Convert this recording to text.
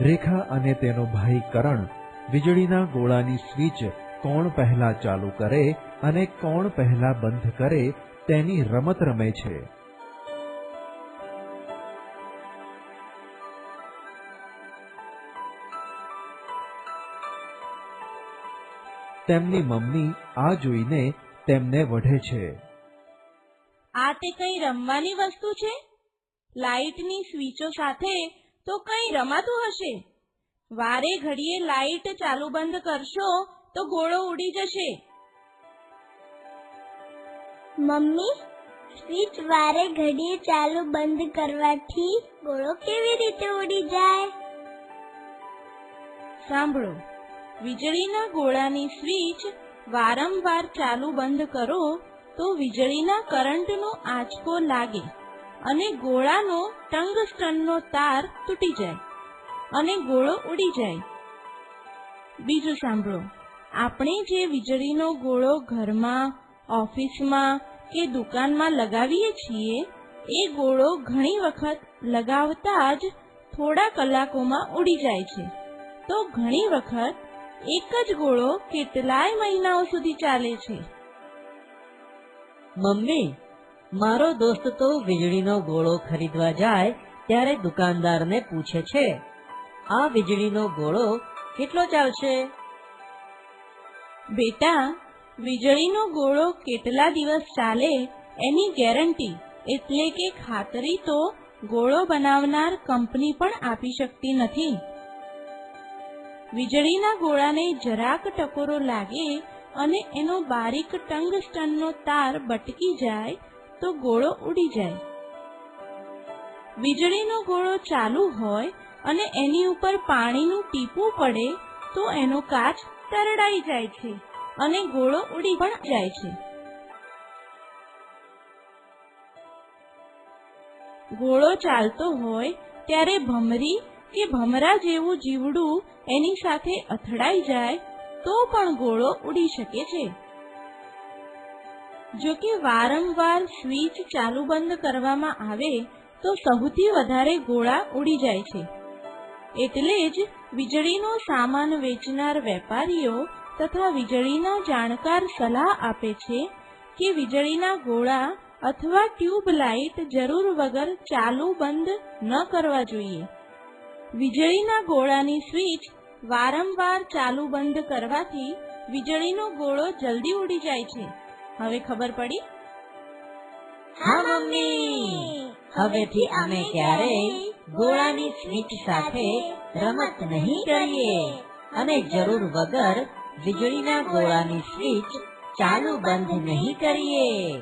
રેખા અને તેનો ભાઈ કરણ વીજળીના ગોળાની સ્વિચ કોણ પહેલા ચાલુ કરે અને કોણ પહેલા બંધ કરે તેની રમત રમે છે. તેમની મમ્મી આ જોઈને તેમને વઢે છે. આ તે કઈ રમવાની વસ્તુ છે? લાઇટની સ્વીચો સાથે તો કઈ રમાતું હશે? વારે ઘડીએ લાઈટ ચાલુ બંધ કરશો તો ગોળો ઉડી જશે. મમ્મી સ્વિચ વારે ઘડીએ ચાલુ બંધ કરવાથી ગોળો કેવી રીતે ઉડી જાય? સાંભળો વીજળીના ગોળાની સ્વિચ વારંવાર ચાલુ બંધ કરો તો વીજળીના કરંટનો આંચકો લાગે. અને ગોળાનો ટંગસ્ટનનો તાર તૂટી જાય અને ગોળો ઉડી જાય. બીજું સાંભળો. આપણે જે વીજળીનો ગોળો ઘરમાં, ઓફિસમાં કે દુકાનમાં લગાવીએ છીએ, એ ગોળો ઘણી વખત લગાવતા જ થોડા કલાકોમાં ઉડી જાય છે. તો ઘણી વખત એક જ ગોળો કેટલાય મહિનાઓ સુધી ચાલે છે. મમ્મી મારો દોસ્ત તો વીજળીનો ગોળો ખરીદવા જાય ત્યારે દુકાનદારને પૂછે છે, આ વીજળીનો ગોળો કેટલો ચાલશે? બેટા, વીજળીનો ગોળો કેટલા દિવસ ચાલે એની ગેરંટી એટલે કે ખાતરી તો ગોળો બનાવનાર કંપની પણ આપી શકતી નથી. વીજળીના ગોળાને જરાક ટકોરો લાગે અને એનો બારીક ટંગસ્ટનનો તાર બટકી જાય તો ગોળો ઉડી જાય. વીજળીનો ગોળો ચાલુ હોય અને એની ઉપર પાણીનું ટીપું પડે, તો એનો કાચ તરડાઈ જાય છે અને ગોળો ઉડી પણ જાય છે. ગોળો ચાલતો હોય ત્યારે ભમરી કે ભમરા જેવું જીવડું એની સાથે અથડાઈ જાય, તો પણ ગોળો ઉડી શકે છે. જો કે વારંવાર સ્વિચ ચાલુ બંધ કરવામાં આવે, તો સૌથી વધારે ગોળા ઉડી જાય છે. એટલે જ વીજળીનો સામાન વેચનાર વેપારીઓ તથા વીજળીના જાણકાર સલાહ આપે છે કે વીજળીના ગોળા અથવા ટ્યુબ લાઇટ જરૂર વગર ચાલુ બંધ ન કરવા જોઈએ. વીજળીના ગોળાની સ્વિચ વારંવાર ચાલુ બંધ કરવાથી વીજળીનો ગોળો જલ્દી ઉડી જાય છે. હવે ખબર પડી? હા, મમ્મી. હવેથી અમે ક્યારેય ગોળાની સ્વિચ સાથે રમત નહીં કરીએ. અને જરૂર વગર વીજળીના ગોળાની સ્વિચ ચાલુ બંધ નહીં કરીએ.